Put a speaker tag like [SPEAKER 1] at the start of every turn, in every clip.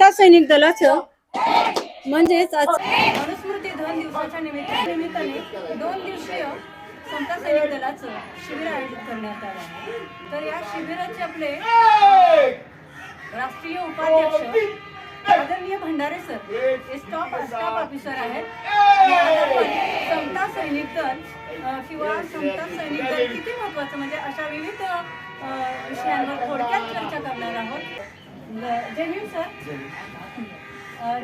[SPEAKER 1] समता सैनिक दलाचं म्हणजेच आज मनुस्मृती दोन दिवसाच्या निमित्त- निमित्ताने दोन दिवसीय समता सैनिक दलाचं शिबिर आयोजित करण्यात आलं आहे. तर या शिबिराचे आपले राष्ट्रीय उपाध्यक्ष आदरणीय भंडारे सर हे स्टॉप स्टाफ ऑफिसर आहेत. समता सैनिक दल किंवा समता सैनिक दल किती महत्वाचं? म्हणजे अशा विविध विषयांवर थोडक्यात चर्चा करणार आहोत. जय भीम सर.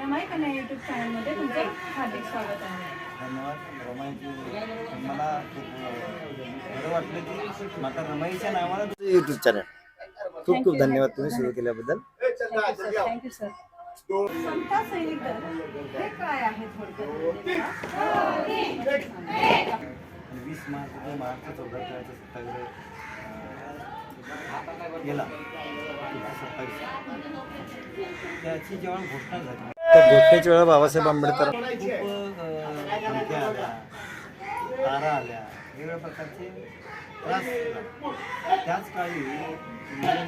[SPEAKER 1] रमाई कन्या युट्यूब चॅनलमध्ये तुमचं हार्दिक स्वागत आहे.
[SPEAKER 2] धन्यवाद रमाईची मला खूप बरं वाटलं की माता रमाईच्या नावाला युट्यूब चॅनल खूप खूप धन्यवाद तुम्ही सुरू केल्याबद्दल.
[SPEAKER 1] थँक्यू सर थँक्यू सर समता सैनिक दल हे काय आहे थोडक्यात?
[SPEAKER 2] आणि वीस मार्च ते मार्च चौदा सत्तावीस गेला. सत्तावीस त्याची जेव्हा घोषणा झाली त्या घोषणेच्या वेळेला बाबासाहेब आंबेडकर खूप आल्या तारा आल्या वेगवेगळ्या प्रकारचे त्रास. त्याच काळी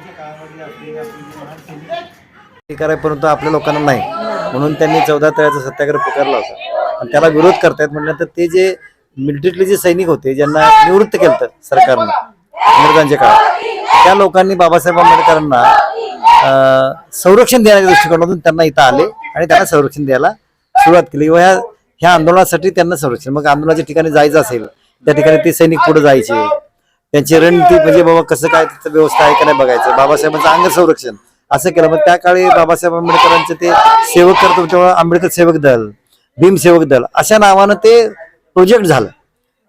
[SPEAKER 2] काळामध्ये असलेली आपली जी महान सैनिक कराय परंतु आपल्या लोकांना नाही म्हणून त्यांनी चौदा तळ्याचा सत्याग्रह पुकारला होता आणि त्याला विरोध करतायत म्हटल्यानंतर ते जे मिलिटरीतले जे सैनिक होते ज्यांना निवृत्त केलं सरकारनं इंग्रजांच्या काळात त्या लोकांनी बाबासाहेब आंबेडकरांना संरक्षण देण्याच्या दृष्टिकोनातून त्यांना इथं आले आणि त्यांना संरक्षण द्यायला सुरुवात केली. व ह्या ह्या आंदोलनासाठी त्यांना संरक्षण. मग आंदोलनाच्या ठिकाणी जायचं असेल त्या ठिकाणी ते सैनिक पुढे जायचे. त्यांची रणनीती म्हणजे बाबा कसं काय तिथं व्यवस्था आहे का नाही बघायचं. बाबासाहेबांचं अंग संरक्षण असं केलं. मग त्या काळी बाबासाहेब आंबेडकरांचे ते सेवक करतो तेव्हा आंबेडकर सेवक दल भीम सेवक दल अशा नावानं ते प्रोजेक्ट झालं.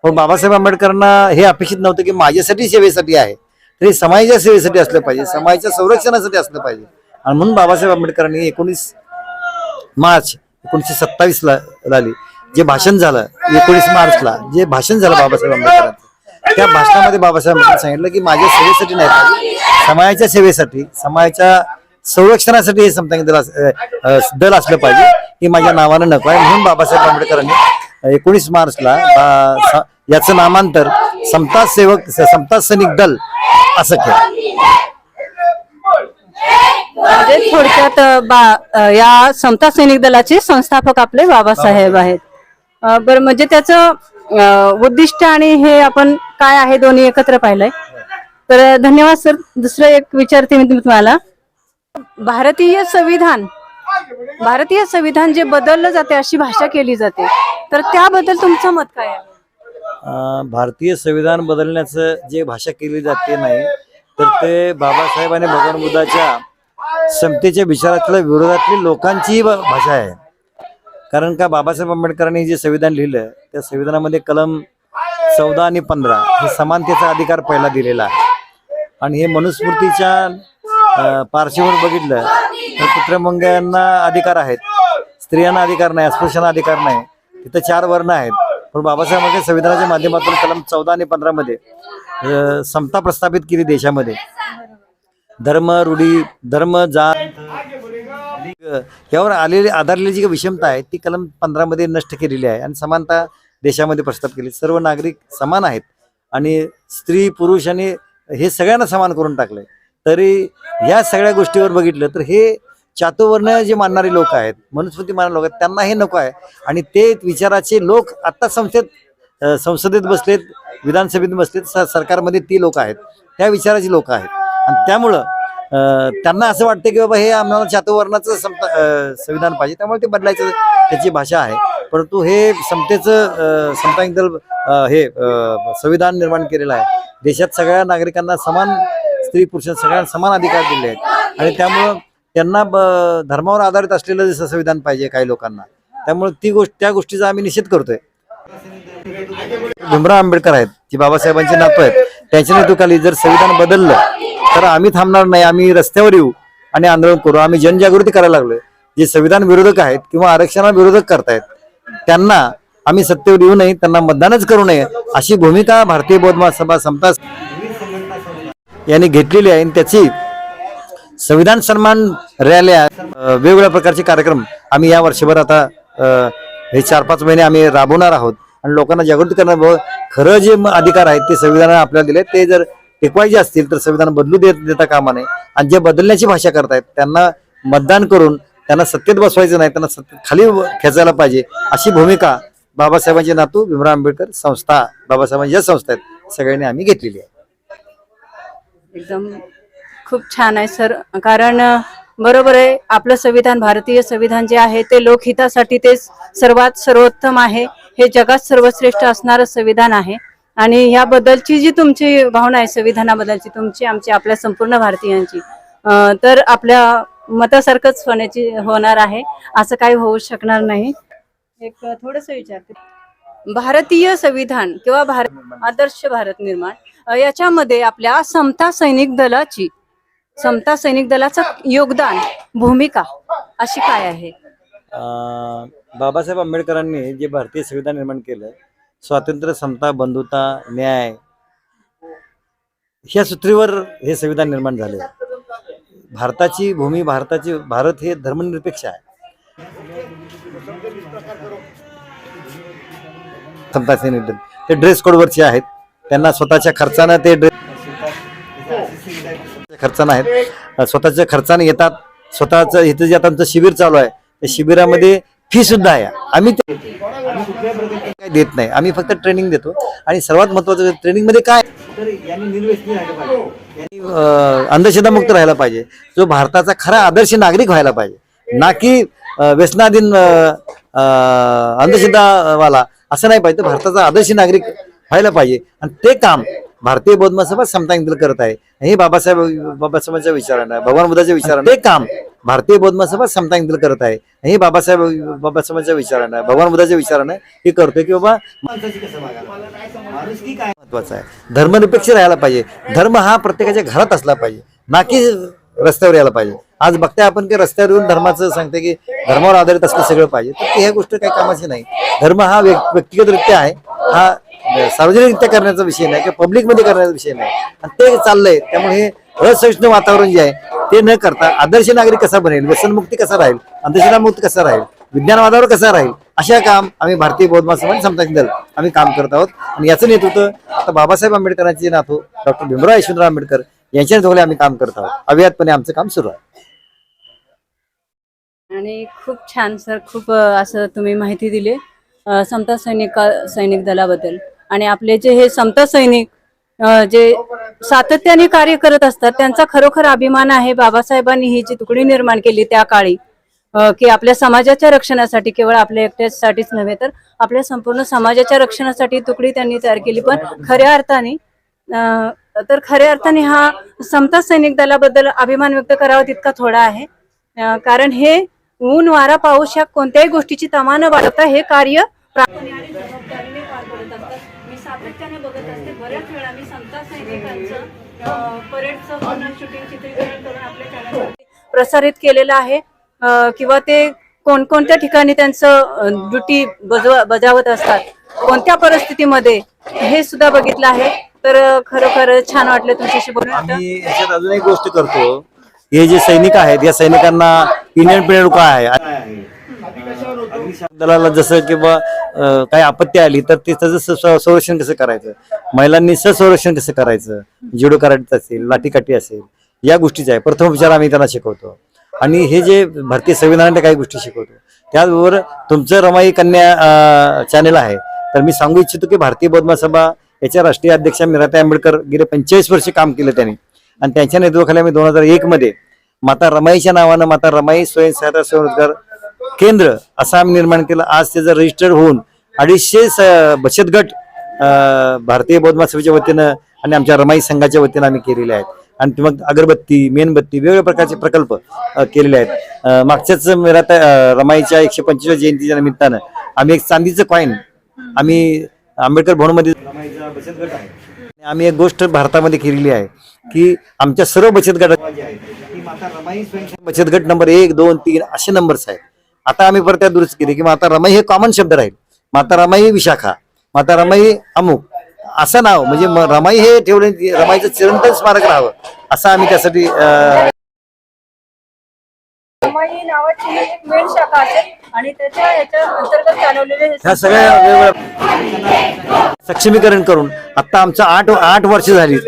[SPEAKER 2] पण बाबासाहेब आंबेडकरांना हे अपेक्षित नव्हतं की माझ्यासाठी सेवेसाठी आहे. तरी समाजाच्या सेवेसाठी असलं पाहिजे समाजाच्या संरक्षणासाठी असलं पाहिजे. आणि म्हणून बाबासाहेब आंबेडकरांनी एकोणीस मार्च एकोणीसशे सत्तावीस ला झाली. जे भाषण झालं एकोणीस मार्चला जे भाषण झालं बाबासाहेब आंबेडकरांचं त्या भाषणामध्ये बाबासाहेब आंबेडकर सांगितलं की माझ्या सेवेसाठी नाही समाजाच्या सेवेसाठी समाजाच्या संरक्षणासाठी हे समता दल दल असलं पाहिजे हे माझ्या नावानं नको आहे. म्हणून बाबासाहेब आंबेडकरांनी एकोणीस मार्चला याचं नामांतर समता सेवक समता सैनिक दल असं केलं
[SPEAKER 1] थोडक्यात या समता सैनिक दलाचे संस्थापक आपले बाबासाहेब आहेत. बरं म्हणजे त्याचं उद्दिष्ट आणि हे आपण काय आहे दोन्ही एकत्र पाहिलंय. तर धन्यवाद सर. दुसरं एक विचारते मी तुम्हाला. भारतीय संविधान भारतीय संविधान जे बदललं जाते अशी भाषा केली जाते. तर त्याबद्दल तुमचं मत काय आहे?
[SPEAKER 2] भारतीय संविधान बदलण्याचं जे भाषा केली जाते नाही तर ते बाबासाहेब आणि भगवान बुद्धाच्या समतेच्या विचारातल्या विरोधातली लोकांची भाषा आहे. कारण का बाबासाहेब आंबेडकरांनी जे संविधान लिहिलं त्या संविधानामध्ये कलम चौदा आणि पंधरा हे समानतेचा अधिकार पहिला दिलेला आहे. आणि हे मनुस्मृतीच्या अं, पार्श्वभूमीवर बघितलं तर अधिकार आहेत. स्त्रियांना अधिकार नाही अस्पृश्यांना अधिकार नाही. तिथं चार वर्ण आहेत. पण बाबासाहेबांच्या संविधानाच्या माध्यमातून कलम चौदा आणि पंधरामध्ये समता प्रस्थापित केली देशामध्ये. धर्म रूढी धर्म जात यावर आलेली आधारलेली जी विषमता आहे ती कलम पंधरामध्ये नष्ट केलेली आहे आणि समानता देशामध्ये प्रस्ताव केली. सर्व नागरिक समान आहेत आणि स्त्री पुरुष आणि हे सगळ्यांना समान करून टाकलंय. तरी या सगळ्या गोष्टीवर बघितलं तर हे चातुवर्ण जे मानणारे लोक आहेत मनुस्मृती मानणारे लोक आहेत त्यांना हे नको आहे. आणि ते विचाराचे लोक आत्ता संसदेत संसदेत बसलेत विधानसभेत बसलेत स- सरकारमध्ये ती लोक आहेत त्या विचाराची लोक आहेत. आणि त्यामुळं त्यांना असं वाटतं की बाबा हे आम्हाला चातुवर्णाचं समता संविधान पाहिजे त्यामुळे ते बदलायचं त्याची भाषा आहे. परंतु हे समतेचं समतांक समता दल हे संविधान निर्माण केलेलं आहे. देशात सगळ्या नागरिकांना समान स्त्री पुरुष सगळ्यांना समान अधिकार दिले आहेत. आणि त्यामुळं त्यांना ब- धर्मावर आधारित असलेलं जसं संविधान पाहिजे काही लोकांना. त्यामुळे ती गोष्ट त्या गोष्टीचा आम्ही निषेध करतोय. भीमराव आंबेडकर आहेत जे बाबासाहेबांचे नातू आहेत त्यांच्या नेतृत्वाखाली जर संविधान बदललं तर आम्ही थांबणार नाही आम्ही रस्त्यावर येऊ आणि आंदोलन करू. आम्ही जनजागृती करायला लागलोय. जे संविधान विरोधक आहेत किंवा आरक्षणा विरोधक करतायत त्यांना आम्ही सत्तेवर येऊ नये त्यांना मतदानच करू नये अशी भूमिका भारतीय बौद्ध सभा समता यांनी घेतलेली आहे आणि त्याची संविधान सन्मान रॅल्या वेगवेगळ्या प्रकारचे कार्यक्रम आम्ही या वर्षभर आता हे चार पाच महिने आम्ही राबवणार आहोत. आणि लोकांना जागृती करणार खरं जे म- अधिकार आहेत ते संविधानाने आपल्याला दिले ते जर टिकवायचे असतील तर संविधान बदलू देत देता कामा नये. आणि जे बदलण्याची भाषा करतायत त्यांना मतदान करून त्यांना सत्तेत बसवायचं नाही त्यांना सत्तेत खाली खेचायला पाहिजे अशी भूमिका बाबासाहेबांचे नातू भीमराव आंबेडकर संस्था बाबासाहेबांच्या ज्या संस्था आहेत सगळ्यांनी आम्ही घेतलेली आहे.
[SPEAKER 1] एकदम खूप छान आहे सर. कारण बरोबर आहे आपलं संविधान भारतीय संविधान जे आहे ते लोकहितासाठी ते सर्वात सर्वोत्तम आहे. हे जगात सर्वश्रेष्ठ असणारं संविधान आहे. आणि ह्याबद्दलची जी तुमची भावना आहे संविधानाबद्दलची तुमची आमची आपल्या संपूर्ण भारतीयांची तर आपल्या मतासारखंच होण्याची होणार आहे. असं काही होऊ शकणार नाही. एक थोडस विचारते. भारतीय संविधान किंवा भारत आदर्श भारत निर्माण याच्यामध्ये आपल्या समता सैनिक दलाची समता सैनिक दलाचं योगदान भूमिका अशी काय आहे?
[SPEAKER 2] अं, बाबासाहेब आंबेडकरांनी जे भारतीय संविधान निर्माण केलं स्वातंत्र्य समता बंधुता न्याय ह्या सूत्रीवर हे संविधान निर्माण झाले. भारताची भूमी भारताची भारत हे धर्मनिरपेक्ष आहे. समता सैनिक दल. ते ड्रेस कोडवरचे आहेत. त्यांना स्वतःच्या खर्चानं ते ड्रेस खर्चानं आहेत. स्वतःच्या खर्चाने येतात. स्वतःचं इथं जे आता आमचं शिबिर चालू आहे त्या शिबिरामध्ये फी सुद्धा आहे. आम्ही ते काही देत नाही. आम्ही फक्त ट्रेनिंग देतो. आणि सर्वात महत्वाचं ट्रेनिंगमध्ये काय? तर यांनी निर्व्यसनी राहिलं पाहिजे. यांनी, अं, अंधश्रद्धा राहायला पाहिजे. जो भारताचा खरा आदर्श नागरिक व्हायला पाहिजे. ना की व्यसनाधीन अं, अं, अंधश्रद्धावाला. असं नाही पाहिजे. भारताचा आदर्श नागरिक व्हायला पाहिजे. आणि ते काम भारतीय बौद्ध महासभा समता इंदल करत आहे. हे बाबासाहेब बाबासाहेबांच्या विचारानं भगवान बुद्धाच्या विचारानं. ते काम. भारतीय बौद्ध महासभा समता इंदल करत आहे. हे बाबासाहेब बाबासाहेबांच्या विचारानं भगवान बुद्धाच्या विचारानं हे करतोय की बाबा महत्वाचं आहे? धर्मनिरपेक्ष राहायला पाहिजे. धर्म हा प्रत्येकाच्या घरात असला पाहिजे. ना की रस्त्यावर यायला पाहिजे. आज बघताय आपण की रस्त्यावर येऊन धर्माचं सांगते की धर्मावर आधारित असलं सगळं पाहिजे. तर ह्या गोष्ट काही कामाची नाही. धर्म हा व्यक्- व्यक्तिगतरित्या आहे. हा म्हणजे सार्वजनिकरित्या करण्याचा विषय नाही किंवा पब्लिकमध्ये करण्याचा विषय नाही. आणि ते चाललंय त्यामुळे हे असहिष्णू वातावरण जे आहे ते न करता आदर्श नागरिक कसा बनेल व्यसनमुक्ती कसा राहील अंधश्रद्धा मुक्त कसा राहील विज्ञानवादावर कसा राहील अशा काम आम्ही भारतीय बौद्ध महासभा समता दल आम्ही काम करत आहोत. आणि याचं नेतृत्व आता बाबासाहेब आंबेडकरांचे नातू डॉक्टर भीमराव यशवंतराव आंबेडकर यांच्या नेतृत्वाला आम्ही काम करत आहोत. अव्यातपणे आमचं काम सुरू आहे.
[SPEAKER 1] आणि खूप छान सर. खूप असं तुम्ही माहिती दिली समता सैनिक सैनिक दलाबद्दल. आणि आपले जे हे समता सैनिक जे सातत्याने कार्य करत असतात त्यांचा खरोखर अभिमान आहे. बाबासाहेबांनी ही जी तुकडी निर्माण केली त्या काळी की आपल्या समाजाच्या रक्षणासाठी केवळ आपल्या एकट्यासाठीच नव्हे तर आपल्या संपूर्ण समाजाच्या रक्षणासाठी तुकडी त्यांनी तयार केली. पण खऱ्या अर्थाने तर खऱ्या अर्थाने हा समता सैनिक दलाबद्दल अभिमान व्यक्त करावा तितका थोडा आहे. कारण हे ऊन वारा पाऊस या कोणत्याही गोष्टीची तमा न बाळगता हे कार्य सातत्याने बघत असते. बऱ्याच वेळा मी समता सैनिकांचं परेडचं पूर्ण शूटिंग चित्रीकरण करून आपल्या चॅनल प्रसारित केलेलं आहे. किंवा ते कोणकोणत्या ठिकाणी त्यांचं ड्युटी बजावत असतात कोणत्या परिस्थितीमध्ये हे सुद्धा बघितलं आहे. तर खरोखर छान वाटलं तुमच्याशी बोलून.
[SPEAKER 2] आम्ही याच्यात अजून एक गोष्ट करतो. हे जे सैनिक आहेत या सैनिकांना इंडियन पिरियड काय आहे? दलाला जसं किंवा काही आपत्ती आली तर ते जसं संरक्षण कसं करायचं? महिलांनी संरक्षण कसं करायचं? जिडो कराटे असेल लाठीकाठी असेल या गोष्टीचा आहे. प्रथम उपचार आम्ही त्यांना शिकवतो. आणि हे जे भारतीय संविधानाने काही गोष्टी शिकवतो त्याचबरोबर तुमचं रमाई कन्या चॅनेल आहे. तर मी सांगू इच्छितो की भारतीय बौद्ध सभा याच्या राष्ट्रीय अध्यक्षा मीराताई आंबेडकर गेले पंचेचाळीस वर्ष काम केलं त्यांनी. आणि त्यांच्या नेतृत्वाखाली आम्ही दोन हजार एक मध्ये माता रमाईच्या नावानं माता रमाई स्वयंसहायता स्वयंरोजगार केंद्र असं आम्ही निर्माण केलं. आज त्याचं रजिस्टर होऊन अडीचशे बचत गट भारतीय बौद्ध महासभेच्या वतीनं आणि आमच्या रमाई संघाच्या वतीनं आम्ही केलेले आहेत. आणि मग अगरबत्ती मेणबत्ती वेगवेगळ्या प्रकारचे प्रकल्प केलेले आहेत. मागच्याच मेळात रमाईच्या एकशे पंचवीस जयंतीच्या निमित्तानं आम्ही एक चांदीचं कॉईन आम्ही आंबेडकर भवनमध्ये रमाईचा बचत गट आहे. आम्ही एक गोष्ट भारतामध्ये केलेली आहे की आमच्या सर्व बचत गटात बचत गट नंबर एक दोन तीन असे नंबर्स आहेत. आता आम्ही परत त्या दुरुस्त केली की माता रमाई हे कॉमन शब्द राहील. माता रमाई विशाखा माता रमाई अमुक असं नाव म्हणजे रमाई हे ठेवले रमाईचं चिरंतन स्मारक राहावं असं आम्ही त्यासाठी अं,
[SPEAKER 1] रमाई नावाची एक मेन शाखा असेल आणि त्याच्या याच्या अंतर्गत चालवलेले
[SPEAKER 2] ह्या सगळ्या वेगवेगळ्या सक्षमीकरण करून आता आमचं आठ आठ वर्ष झाली.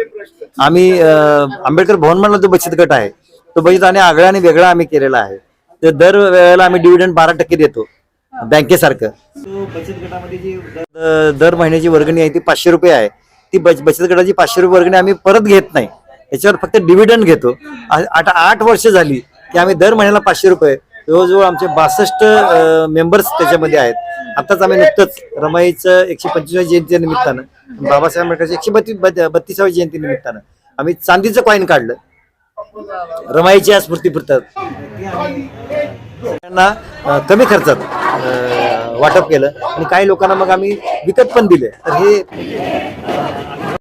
[SPEAKER 2] आम्ही आंबेडकर भवन म्हणला जो बचत गट आहे. तो बचत आणि आगळा आणि वेगळा आम्ही केलेला आहे. तर दर वेळेला आम्ही डिव्हिडंड बारा टक्के देतो बँकेसारखं.
[SPEAKER 3] तो बचत गटामध्ये जी
[SPEAKER 2] दर महिन्याची वर्गणी आहे ती पाचशे रुपये आहे. ती बच बचत गटाची पाचशे रुपये वर्गणी आम्ही परत घेत नाही. याच्यावर फक्त डिव्हिडंड घेतो. आ- आठ आठ वर्ष झाली की आम्ही दर महिन्याला पाचशे रुपये जवळजवळ आमचे बासष्ट मेंबर्स त्याच्यामध्ये आहेत. आताच आम्ही नुकतंच रमाईचं एकशे पंचवीस जयंती निमित्तानं बाबासाहेब आंबेडकरच्या एकशे बत्तीस बत्तीसाव्या जयंती निमित्तानं आम्ही चांदीचं कॉईन काढलं. रमाईच्या स्मृतीपुरतात
[SPEAKER 3] ती आम्ही
[SPEAKER 2] सगळ्यांना अ, कमी खर्चात वाटप केलं. आणि काही लोकांना मग आम्ही विकत पण दिले. तर हे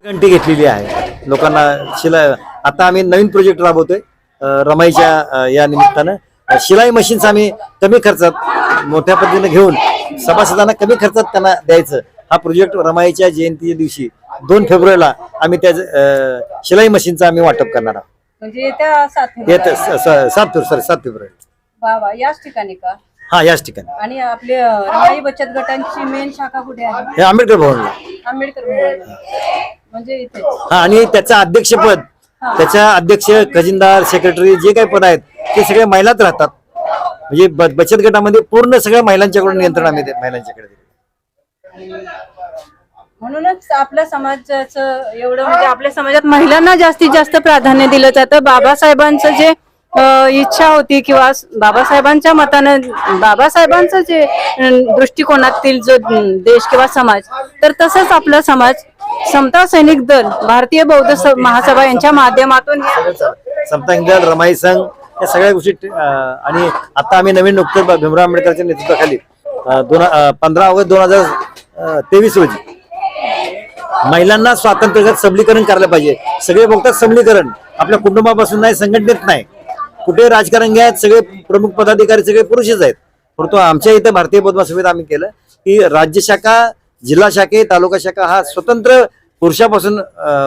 [SPEAKER 2] घंटी घेतलेली आहे. लोकांना शिलाई आता आम्ही नवीन प्रोजेक्ट राबवतोय रमाईच्या या निमित्तानं. शिलाई मशीन्स आम्ही कमी खर्चात मोठ्या पद्धतीने घेऊन सभासदांना कमी खर्चात त्यांना द्यायचं. हा प्रोजेक्ट रमाईच्या जयंतीच्या दिवशी दोन फेब्रुवारीला आम्ही त्या शिलाई मशीनचं आम्ही वाटप करणार आहोत.
[SPEAKER 1] म्हणजे सात
[SPEAKER 2] फेब्रुवारी.
[SPEAKER 1] वा वा याच ठिकाणी का?
[SPEAKER 2] हा याच ठिकाणी.
[SPEAKER 1] आणि आपले अ, रमाई बचत गटांची मेन शाखा कुठे आहे?
[SPEAKER 2] हे आंबेडकर भवनला.
[SPEAKER 1] आंबेडकर भवनला. म्हणजे इथे.
[SPEAKER 2] हा आणि त्याचं अध्यक्षपद त्याच्या अध्यक्ष खजिनदार सेक्रेटरी जे काही पद आहेत ते सगळे महिलाच राहतात. म्हणजे ब- बचत गटामध्ये पूर्ण सगळ्या महिलांच्याकडून नियंत्रण आम्ही महिलांच्याकडे.
[SPEAKER 1] म्हणूनच आपल्या समाजाचं एवढं म्हणजे आपल्या समाजात महिलांना जास्तीत जास्त प्राधान्य दिलं जातं. बाबासाहेबांचं जे इच्छा होती किंवा बाबासाहेबांच्या मताने बाबासाहेबांचं जे दृष्टिकोनातील जो देश किंवा समाज तर तसंच आपला समाज समता सैनिक दल भारतीय बौद्ध महासभा यांच्या माध्यमातून
[SPEAKER 2] समता दल रमाई संघ या सगळ्या गोष्टी अं, आणि आता आम्ही नवीन नुकतंच भीमराव आंबेडकरच्या नेतृत्वाखाली दोन पंधरा ऑगस्ट दोन हजार तेवीस रोजी महिलांना स्वातंत्र्याचं सबलीकरण करायला पाहिजे. सगळे बघतात सबलीकरण. आपल्या कुटुंबापासून नाही संघटनेत नाही. कुठे राजकारण घ्या सगळे प्रमुख पदाधिकारी सगळे पुरुषच आहेत. परंतु आमच्या इथं भारतीय बौद्ध सभेत आम्ही केलं की राज्य शाखा जिल्हा शाखे तालुका शाखा हा स्वतंत्र पुरुषापासून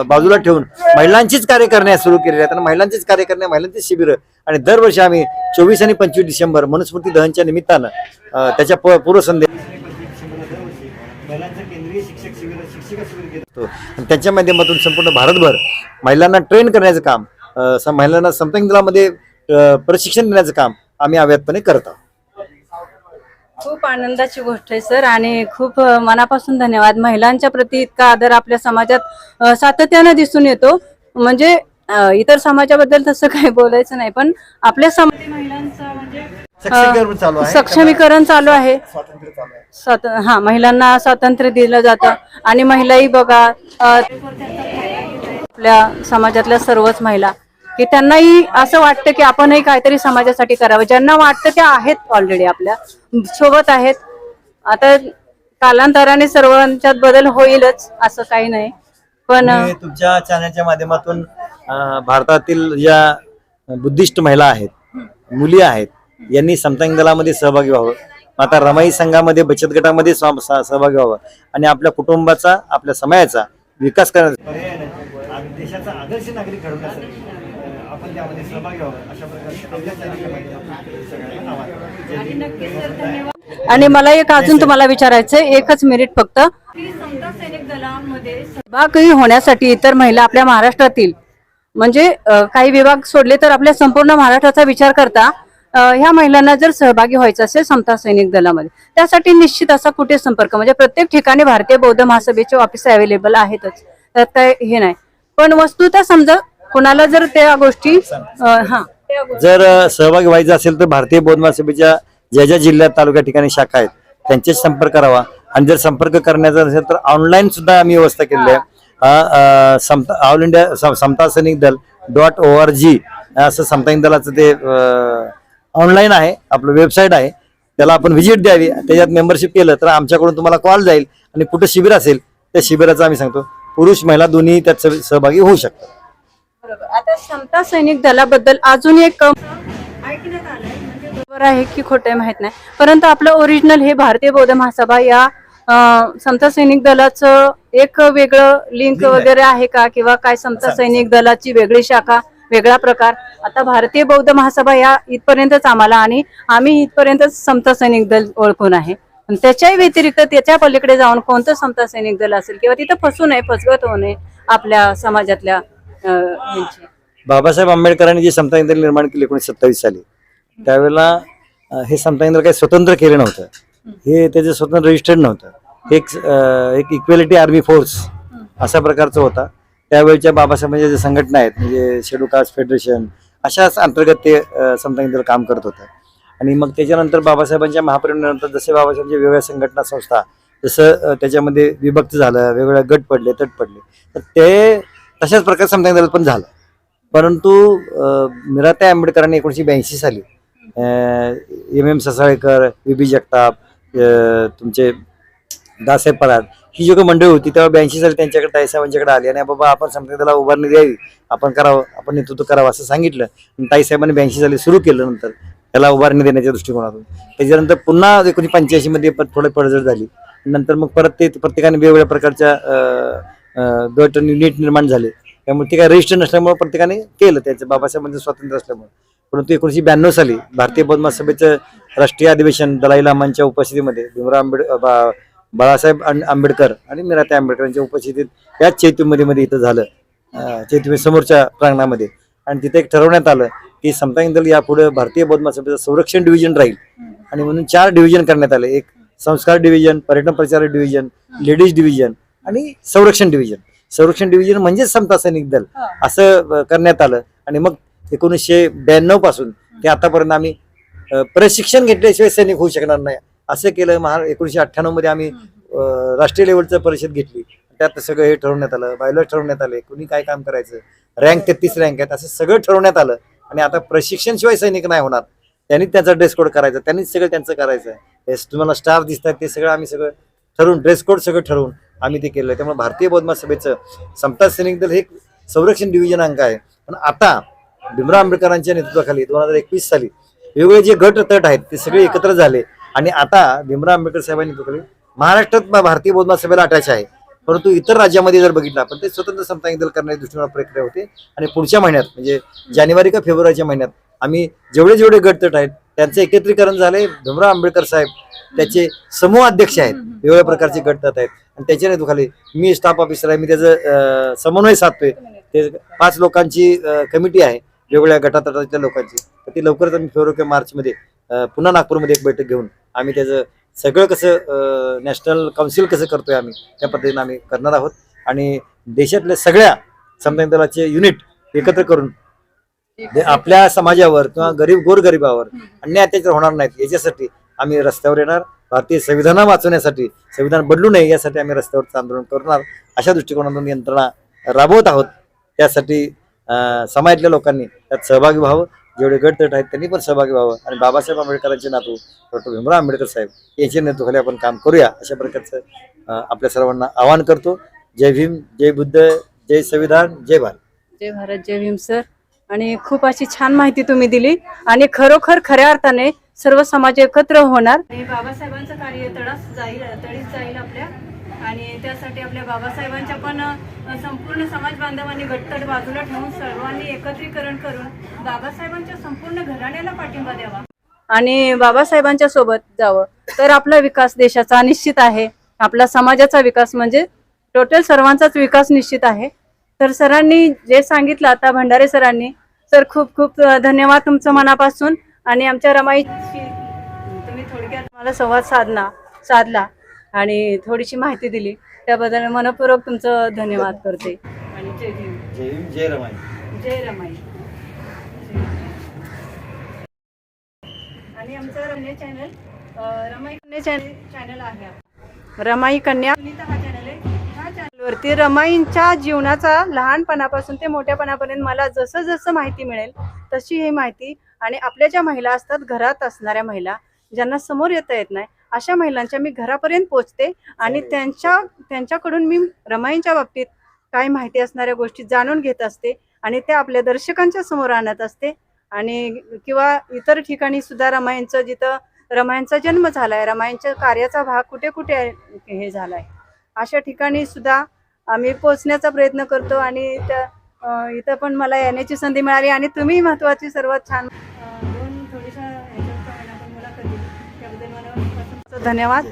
[SPEAKER 2] बाजूला ठेवून महिलांचीच कार्य करण्यास सुरू केलेली आहेत. आणि महिलांचीच कार्य करण्या महिलांचीच शिबिरं. आणि दरवर्षी आम्ही चोवीस आणि पंचवीस डिसेंबर मनुस्मृती दहनच्या निमित्तानं त्याच्या प- पूर्वसंध्या त्यांच्या माध्यमातून संपूर्ण भारतभर महिलांना ट्रेन करण्याचं काम महिलांना समता दलामध्ये प्रशिक्षण देण्याचं काम आम्ही अव्यातपणे करत आहोत.
[SPEAKER 1] खूप आनंदाची गोष्ट आहे सर आणि खूप मनापासून धन्यवाद. महिलांच्या प्रती इतका आदर आपल्या समाजात सातत्यानं दिसून येतो. म्हणजे इतर समाजाबद्दल तसं काही बोलायचं नाही पण आपल्या समाज महिलांचं म्हणजे
[SPEAKER 2] सक्षमीकरण चालू आहे.
[SPEAKER 1] सक्षमीकरण चालू आहे.
[SPEAKER 2] स्वातंत्र्य चालू आहे.
[SPEAKER 1] स्वात हा महिलांना स्वातंत्र्य दिलं जातं. आणि महिलाही बघा आपल्या समाजातल्या सर्वच महिला की त्यांनाही असं वाटतं की आपणही काहीतरी समाजासाठी करावं. ज्यांना वाटतं त्या आहेत ऑलरेडी आपल्यासोबत आहेत. आता कालांतराने सर्वांच्यात बदल होईलच असं काही नाही. पण
[SPEAKER 2] तुमच्या चॅनलच्या माध्यमातून भारतातील ज्या बुद्धिस्ट महिला आहेत मुली आहेत यांनी समता दलामध्ये सहभागी व्हावं. आता रमाई संघामध्ये बचत गटामध्ये सह- सह- सहभागी व्हावं. आणि आपल्या कुटुंबाचा आपल्या समाजाचा विकास
[SPEAKER 3] आणि देशाचा आदर्श नागरिक घडवण्यासाठी त्यामध्ये सहभागी व्हावं. अशा प्रकारचे
[SPEAKER 1] आणि मला एक अजून तुम्हाला विचारायचंय एकच मिनिट फक्त. समता सैनिक दलामध्ये सहभागी होण्यासाठी इतर महिला आपल्या महाराष्ट्रातील म्हणजे काही विभाग सोडले तर आपल्या संपूर्ण महाराष्ट्राचा विचार करता ह्या महिलांना जर सहभागी व्हायचं असेल समता सैनिक दलामध्ये त्यासाठी निश्चित असा कुठे संपर्क? म्हणजे प्रत्येक ठिकाणी भारतीय बौद्ध महासभेचे ऑफिस अवेलेबल आहेतच. त्यात काय हे नाही. पण वस्तुतः समजा कोणाला जर त्या गोष्टी हा.
[SPEAKER 2] जर सहभागी व्हायचं असेल तर भारतीय बौद्ध सभेच्या ज्या ज्या जिल्ह्यात तालुक्या ठिकाणी शाखा आहेत त्यांच्याशी संपर्क करावा. आणि जर संपर्क करण्याचा असेल तर ऑनलाईन सुद्धा आम्ही व्यवस्था केलेली आहे. समता ऑल इंडिया समता सैनिक दल डॉट ओ आर जी असं समता दलाचं ते ऑनलाईन आहे आपलं वेबसाईट आहे. त्याला आपण व्हिजिट द्यावी. त्याच्यात मेंबरशिप केलं तर आमच्याकडून तुम्हाला कॉल जाईल. आणि कुठं शिबिर असेल त्या शिबिराचं आम्ही सांगतो. पुरुष महिला दोन्ही त्यात सहभागी होऊ शकतात.
[SPEAKER 1] बरोबर. आता समता सैनिक दलाबद्दल अजून एक ऐकण्यात आलंय म्हणजे बरोबर आहे की खोटं आहे माहीत नाही. परंतु आपलं ओरिजिनल हे भारतीय बौद्ध महासभा या अ, समता सैनिक दलाचं एक वेगळं लिंक वगैरे आहे का? किंवा काय समता सैनिक दलाची वेगळी शाखा वेगळा प्रकार? आता भारतीय बौद्ध महासभा या इथपर्यंतच आम्हाला आणि आम्ही इथपर्यंतच समता सैनिक दल ओळखून आहे. पण त्याच्याही व्यतिरिक्त त्याच्या पलीकडे जाऊन कोणतं समता सैनिक दल असेल किंवा तिथं फसू नये फसवत होऊ नये आपल्या समाजातल्या
[SPEAKER 2] बाबासाहेब आंबेडकरांनी जी समता केंद्र निर्माण केली एकोणीशे सत्तावीस साली त्यावेळेला हे समता काही स्वतंत्र केलं नव्हतं. हे त्याचं स्वतंत्र रजिस्टर्ड नव्हतं. एक एक इक्वेलिटी आर्मी फोर्स अशा प्रकारचं होता. त्यावेळच्या बाबासाहेबांच्या म्हणजे ज्या संघटना आहेत म्हणजे शेड्यू कास्ट फेडरेशन अशाच अंतर्गत ते समता केंद्र काम करत होतं. आणि मग त्याच्यानंतर बाबासाहेबांच्या महापरिनिर्वाणानंतर जसे बाबासाहेबांच्या वेगवेगळ्या संघटना संस्था जसं त्याच्यामध्ये विभक्त झालं वेगवेगळ्या गट पडले तट पडले तर ते तशाच प्रकारे समता पण झालं. परंतु अं, आंबेडकरांनी एकोणीसशे ब्याऐंशी साली M M Sasalekar B B Jagtap तुमचे दासाहेब पराड ही जी काही मंडळी होती तेव्हा ब्याऐंशी साली त्यांच्याकडे ताईसाहेबांच्याकडे आली आणि बाबा आपण समजा उभारणी द्यावी आपण करावं आपण नेतृत्व करावं असं सांगितलं. आणि ताईसाहेबांनी ब्याऐंशी साली सुरू केलं नंतर त्याला उभारणी देण्याच्या दृष्टिकोनातून. त्याच्यानंतर पुन्हा एकोणीसशे पंच्याऐंशीमध्ये पण थोडं पडझड झाली. नंतर मग परत ते प्रत्येकाने वेगवेगळ्या प्रकारच्या दोन गट आणि युनिट निर्माण झाले. त्यामुळे ते काय रजिस्टर नसल्यामुळे प्रत्येकाने केलं. त्याचं बाबासाहेबांचं म्हणजे स्वातंत्र्य असल्यामुळे. परंतु एकोणीसशे ब्याण्णव साली भारतीय बौद्ध सभेचं राष्ट्रीय अधिवेशन दलाई लामांच्या उपस्थितीमध्ये भीमराव आंबेड बा- बाळासाहेब आंबेडकर आणि मिराते आंबेडकर यांच्या उपस्थितीत याच चैतुमध्ये मध्ये इथं झालं. अं, समोरच्या प्रांगणामध्ये. आणि तिथे एक ठरवण्यात आलं की समतांग दल यापुढे भारतीय बौद्ध सभेचं संरक्षण डिव्हिजन राहील. आणि म्हणून चार डिव्हिजन करण्यात आले. एक संस्कार डिव्हिजन पर्यटन प्रचार डिव्हिजन लेडीज डिव्हिजन आणि संरक्षण डिव्हिजन संरक्षण डिव्हिजन म्हणजेच समता सैनिक दल. असं करण्यात आलं. आणि मग एकोणीसशे ब्याण्णवपासून ते आतापर्यंत आम्ही प्रशिक्षण घेतल्याशिवाय सैनिक होऊ शकणार नाही. असं केलं महा एकोणीसशे अठ्ठ्याण्णवमध्ये आम्ही राष्ट्रीय लेवलचं परिषद घेतली. त्यात सगळं हे ठरवण्यात आलं. बायलॉज ठरवण्यात आले. कुणी काय काम करायचं? रँक तेहतीस रँक आहेत. असं सगळं ठरवण्यात आलं. आणि आता प्रशिक्षण शिवाय सैनिक नाही होणार. त्यांनी त्यांचा ड्रेस कोड करायचा. त्यांनीच सगळं त्यांचं करायचं. आहे तुम्हाला स्टाफ दिसतात. ते सगळं आम्ही सगळं ठरवून ड्रेस कोड सगळं ठरवून आम्ही ते केलं त्यामुळे भारतीय बौद्ध सभेचं समता सैनिक दल हे एक संरक्षण डिव्हिजन अंक आहे. पण आता भीमराव आंबेडकरांच्या नेतृत्वाखाली दोन हजार एकवीस साली वेगवेगळे जे गट तट आहेत ते सगळे एकत्र झाले. आणि आता भीमराव आंबेडकर साहेबांनी नेतृत्वाखाली महाराष्ट्रात भारतीय बौद्ध सभेला अटॅच आहे. परंतु इतर राज्यामध्ये जर बघितलं आपण ते स्वतंत्र समता दल करण्याच्या दृष्टीने प्रक्रिया होते. आणि पुढच्या महिन्यात म्हणजे जानेवारी का फेब्रुवारीच्या महिन्यात आम्ही जेवढे जेवढे गट तट आहेत त्यांचं एकत्रीकरण झाले भीमराव आंबेडकर साहेब त्याचे समूह अध्यक्ष आहेत. वेगवेगळ्या प्रकारचे गट तट आहेत. आणि त्याच्या नेतृत्वाखाली मी स्टाफ ऑफिसर आहे. मी त्याचं समन्वय साधतोय. ते पाच लोकांची कमिटी आहे. वेगवेगळ्या गटातटातल्या लोकांची. तर ती लवकरच आम्ही फेब्रुवारी मार्चमध्ये पुन्हा नागपूरमध्ये एक बैठक घेऊन आम्ही त्याचं सगळं कसं नॅशनल काउन्सिल कसं करतोय आम्ही त्या पद्धतीने आम्ही करणार आहोत. आणि देशातल्या सगळ्या दलाचे युनिट एकत्र करून आपल्या समाजावर किंवा गरीब गोरगरिबावर अन्याय अत्याचार होणार नाहीत याच्यासाठी आम्ही रस्त्यावर येणार. भारतीय संविधान वाचवण्यासाठी संविधान बदलू नये यासाठी आम्ही रस्त्यावर आंदोलन करणार. अशा दृष्टिकोनातून यंत्रणा राबवत आहोत. त्यासाठी समाजातल्या लोकांनी त्यात सहभागी व्हावं. जेवढे गट तट आहेत त्यांनी पण सहभागी व्हावं. आणि बाबासाहेब आंबेडकरांचे नातू डॉक्टर भीमराव आंबेडकर साहेब यांच्या नेतृत्वाखाली आपण काम करूया. अशा प्रकारचं आपल्या सर्वांना आवाहन करतो. जय भीम जय बुद्ध जय संविधान जय भारत.
[SPEAKER 1] जय भारत जय भीम सर. आणि खूप अशी छान माहिती तुम्ही दिली. आणि खरोखर खऱ्या अर्थाने सर्व समाज एकत्र होणार. बाबासाहेबांचं कार्य तडास जाईल तडीच जाईल आपल्या. आणि त्यासाठी आपल्या बाबासाहेबांच्या पण संपूर्ण समाज बांधवांनी गट्टड बाजूला ठेवून सर्वांनी एकत्रीकरण करून बाबासाहेबांच्या संपूर्ण घराण्याला पाठिंबा द्यावा. आणि बाबासाहेबांच्या सोबत जावं. तर आपला विकास देशाचा निश्चित आहे. आपला समाजाचा विकास म्हणजे टोटल सर्वांचाच विकास निश्चित आहे. तर सरांनी जे सांगितलं आता भंडारे सरांनी सर खूप खूप धन्यवाद तुमचं मनापासून आणि आमच्या रमाईची तुम्ही थोडक्यात मला संवाद साधला साधला आणि थोडीशी माहिती दिली. त्याबद्दल मनपूर्वक तुमचं धन्यवाद करते. आणि जय भीम
[SPEAKER 2] रमाई.
[SPEAKER 1] जय रमाई. आणि आमचं रमणे चॅनल रमाई कन्या चॅनल चॅनल आहे. आपलं. रमाई कन्या सुनीता हा चॅनल आहे. चॅनलवरती रमाईंच्या जीवनाचा लहानपणापासून ते मोठ्यापणापर्यंत मला जसं जसं माहिती मिळेल तशी ही माहिती आणि आपल्या ज्या महिला असतात घरात असणाऱ्या महिला ज्यांना समोर येता येत नाही अशा महिलांच्या मी घरापर्यंत पोचते आणि त्यांच्या त्यांच्याकडून मी रमाईंच्या बाबतीत काय माहिती असणाऱ्या गोष्टी जाणून घेत असते आणि त्या आपल्या दर्शकांच्या समोर आणत असते आणि किंवा इतर ठिकाणी सुद्धा रमाईंचं जिथं रमाईंचा जन्म झालाय रमाईंच्या कार्याचा भाग कुठे कुठे आहे- हे झालाय. अशा ठिकाणी सुद्धा आम्ही पोचण्याचा प्रयत्न करतो आणि त्या इथं पण मला येण्याची संधी मिळाली आणि तुम्ही महत्वाची सर्वात छान दोन थोडीशा धन्यवाद.